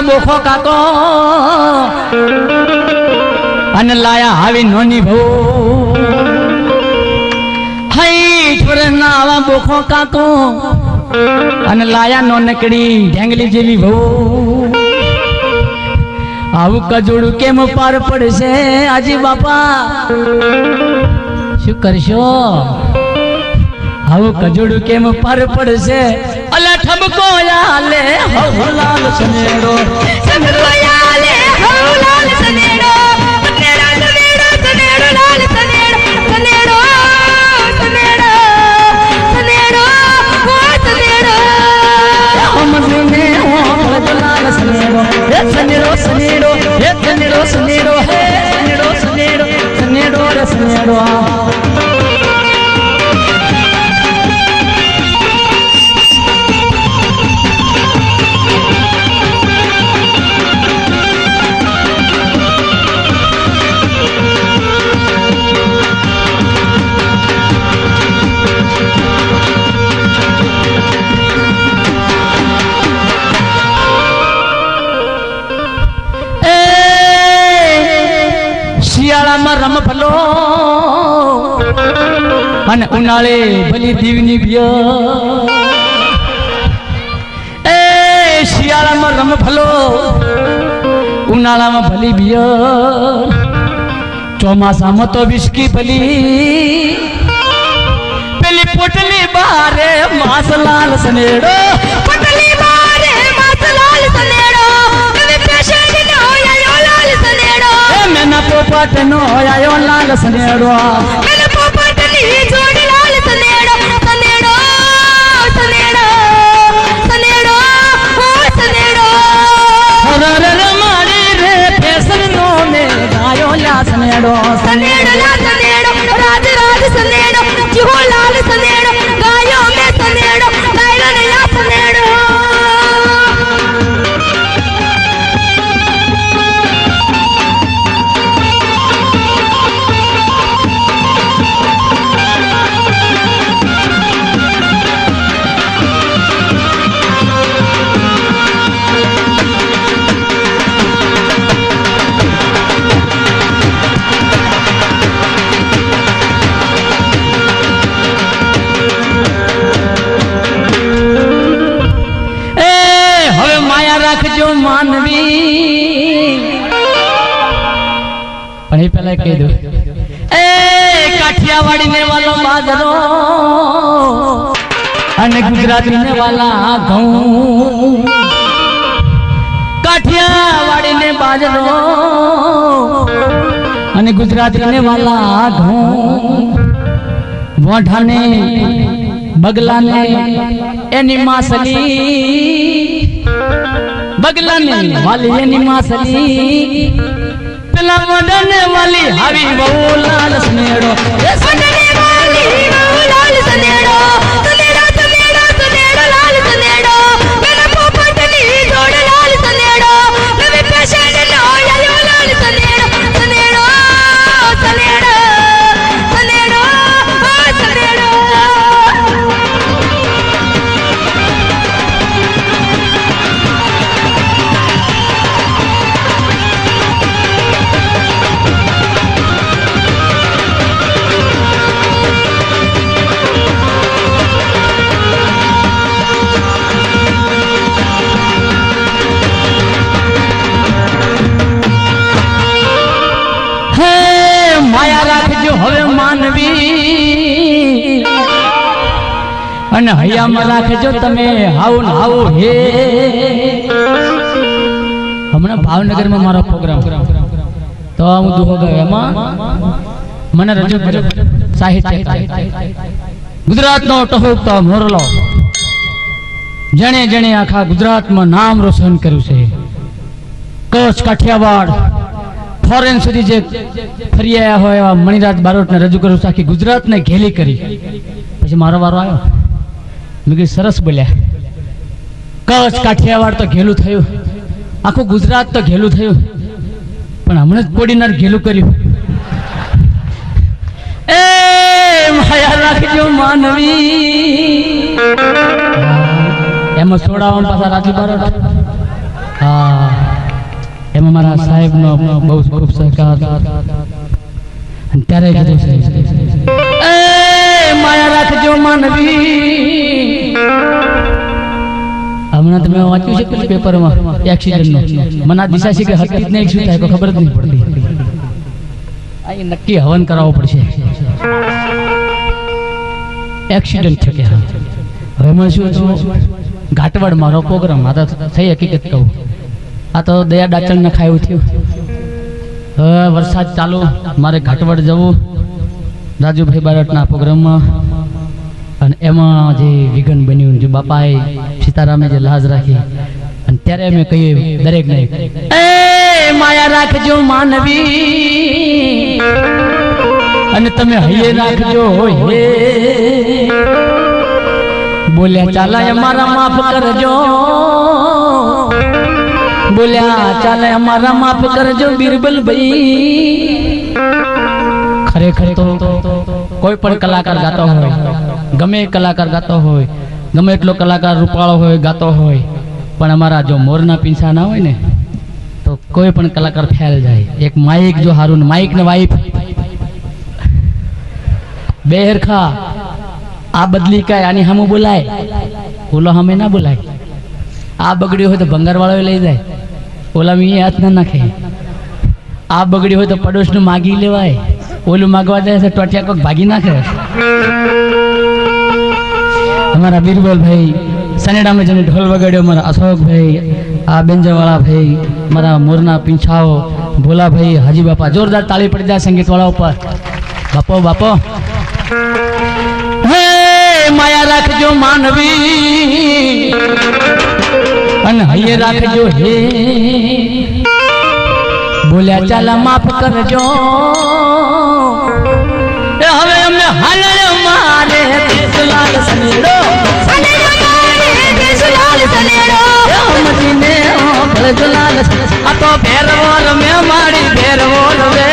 ના કાકો. અને લાયા હાવી નોની ભો. હઈ છોરે ના આવા બોખો કાકો. અને લાયા નો નકડી ઢેંગલી જેવી ભો. આવું કજોડું કેમ પાર પડશે આજી બાપા? શું કરશો? આવું કજોડું કેમ પર પડશે? અલા ઠમકો યાલે, હવ લાલ સનેડો સનેડો યાલે, હવ લાલ સનેડો અને ઉનાળે ભલી દીવની બ્ય એ શિયાળામાં રમ ભલો, ઉનાળામાં ભલી બ્ય ચોમાસામાં તો વિસ્કી ભલી. પેલી પોટલી બારે માસલાલ સનેડો. પોપટ નો આયો લાલ સનેડો. મેને પોપટની જોડી લાલ સનેડો સનેડો સનેડો સનેડો હો સનેડો. રર રમાડી રે ફેશન નો મે ગાયો લા સનેડો સનેડો. લા પેલા કહી દઉં. એ કાઠિયાવાડી ને વાલો બાજરો. અને ગુજરાતી ને વાલા ઘઉં. કાઠિયાવાડી ને બાજરો. અને ગુજરાતી ને વાલા ઘઉં. મોઢાને બગલાને એની માસલી બગલાને વાલી એની માસલી પેલા મોઢાને વાલી હાવી બહુ લાલ સ્નેડો અને હૈયામાં રાખજો તમે હાઉ હાઉ હે. હમણાં ભાવનગરમાં મારો પ્રોગ્રામ તો હું દુઃખ એમાં. મને રજૂ કર્યો. સાહિત્ય ગુજરાતનો ટહુકતો મોરલો. જેણે જેણે આખા ગુજરાતમાં નામ રોશન કર્યું છે. કચ્છ કાઠિયાવાડ. ફોરેન સુધી જે ફરી આવ્યા હોય એવા મણિરાજ બારોટને રજૂ કરું છું. આખી ગુજરાતને ઘેલી કરી. પછી મારો વારો આવ્યો. મેં સરસ બોલ્યા. કચ્છ કાઠિયાવાડ તો ઘેલું થયું. આખું ગુજરાત તો ઘેલું થયું. પણ હમણાં જ કોડીનાર ઘેલું કર્યું. એ માયા રાખજો માનવી. એમાં સોડાવા પાછા રાજુ બારોટ હા. એમાં મારા સાહેબનો બહુ ખૂબ સહકાર. ત્યારે કીધું માયા રાખજો માનવી. હમણાં તમે વાંચ્યું છે પેલું પેપરમાં એક્સિડન્ટનું મને દિશા છે કે હતી જ નહીં શું થાય ખબર જ નહીં પડતી. આ નક્કી હવન કરાવવો પડશે. એક્સિડન્ટ છે કે હવે મને શું હતું? ઘાટવડ મારો પ્રોગ્રામ આ તો થઈ હકીકત કહું. આ તો દયા ડાચણ ને ખાયું થયું. હવે વરસાદ ચાલુ, મારે ઘાટવડ જવું. રાજુભાઈ બારટના પ્રોગ્રામમાં અને એમાં જે વિઘન બન્યું જે બાપાએ સીતારામે જે લાજ રાખી. અને ત્યારે અમે કહીએ દરેકને એ માયા રાખજો માનવી. અને તમે હૈયે રાખજો હે. બોલ્યા ચાલા અમારા માફ કરજો. બોલ્યા ચાલે અમારા માફ કરજો બિરબલ ભાઈ ખરેખર તો કોઈ પણ કલાકાર ગાતો હોય, ગમે કલાકાર ગાતો હોય, ગમે એટલો કલાકાર રૂપાળો હોય, ગાતો હોય, પણ અમારા જો મોરના પીંછા ના હોય ને, તો કોઈ પણ કલાકાર ફેલ જાય. એક માઇક જો હારું માઇક ને વાઈફ બે હેરખા આ બદલી કાય આની સામું બોલાય. ઓલો સામે ના બોલાય. આ બગડ્યું હોય તો ભંગાર વાળો લઈ જાય. ઓલા મી હાથ ના નાખે. આ બગડ્યું હોય તો પડોશનું માગી લેવાય. ઓલું માગવા જાય છે, ટોટિયા કોક ભાગી નાખે. અમારા બિરબલભાઈ સનેડામાં જેને ઢોલ વગાડ્યો મારા અશોકભાઈ, આ બેંજાવાળા ભાઈ મારા મોરના પીંછાઓ, ભોલાભાઈ, હાજી બાપા, જોરદાર તાળી પડી જાય સંગીતવાળા ઉપર. બાપો બાપો. માયા રાખજો માનવી અને હૈયે રાખજો હે. બોલ્યા ચાલા માફ કરજો. એ હવે અમે હાલણ મારે તીર્થલાલ સનેડો. મદીને ભરતલાલ આ તો ભેરવોલ મે મારી ભેરવોલ વે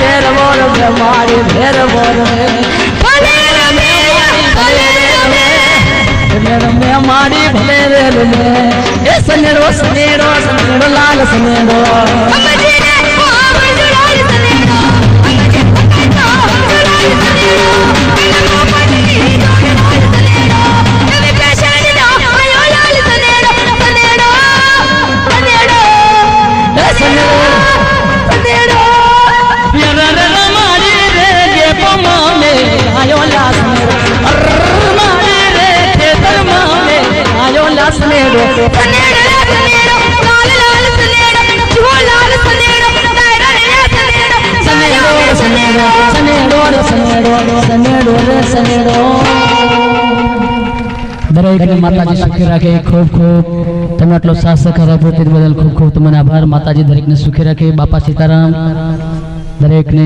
ભેરવોલ મે મારી ભેરવોલ રમે ભલે રમે રમે મારી ભલે રે રમે એ સનેડો સનેડો સનેડો લાલ સનેડો. દરેકને માતાજી સુખી રાખે. ખૂબ ખૂબ તમે આટલો સાથ સહકાર આપ્યો તે બદલ ખૂબ ખૂબ તમને આભાર. માતાજી દરેકને સુખી રાખે. બાપા સીતારામ દરેકને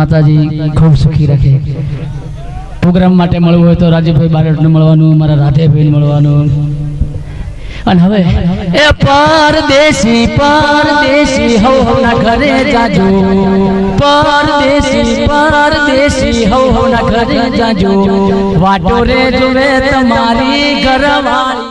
માતાજી ખૂબ સુખી રાખે. પ્રોગ્રામ માટે મળવું હોય તો રાજીભાઈ બારડને મળવાનું મારા રાધેભાઈને મળવાનું. અને હવે એ પરદેશી પરદેશી, હવ હવના ઘરે જાજો. પરદેશી પરદેશી, હવ હવના ઘરે જાજો. વાટો રે જોવે તમારી ઘરવાળી.